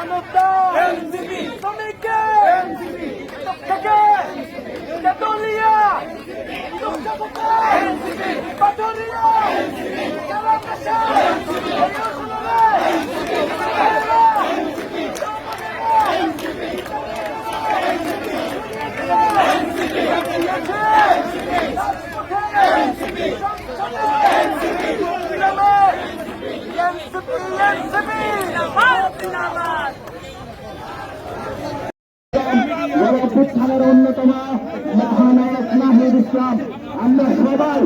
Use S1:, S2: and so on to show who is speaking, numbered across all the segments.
S1: জনতা। শ্রমিককে। থেকে তেতুলিয়া পাঠক গণঅভ্যুত্থানের অন্যতম মহানায়ক নাহিদ ইসলাম। আমরা সবাই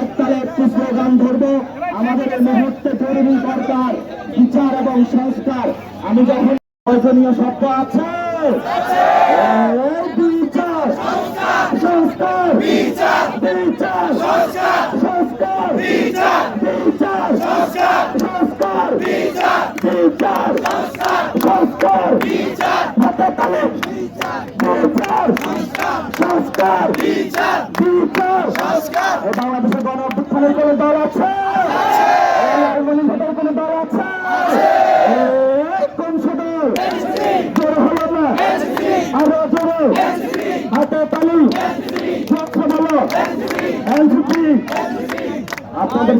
S1: একতালে একটি স্লোগান ধরব আমাদের এই মুহূর্তে জরুরি দরকার বিচার এবং সংস্কার। আমি যখন প্রয়োজনীয় শব্দ আছে বিচার সংস্কার বিচার বিচার সংস্কার সংস্কার বিচার বিচার সংস্কার সংস্কার বিচার বিচার সংস্কার সংস্কার বিচার সংস্কার। বিচার। বিচার। সংস্কার। বাংলাদেশের গণ অভ্যুত্থানের কোন দল আছে? কোন দল আছে? কোন দল জোরে হলো না? আরও জোরে। হাতে তালি। কথা বলো এনসিপি। আপনাদের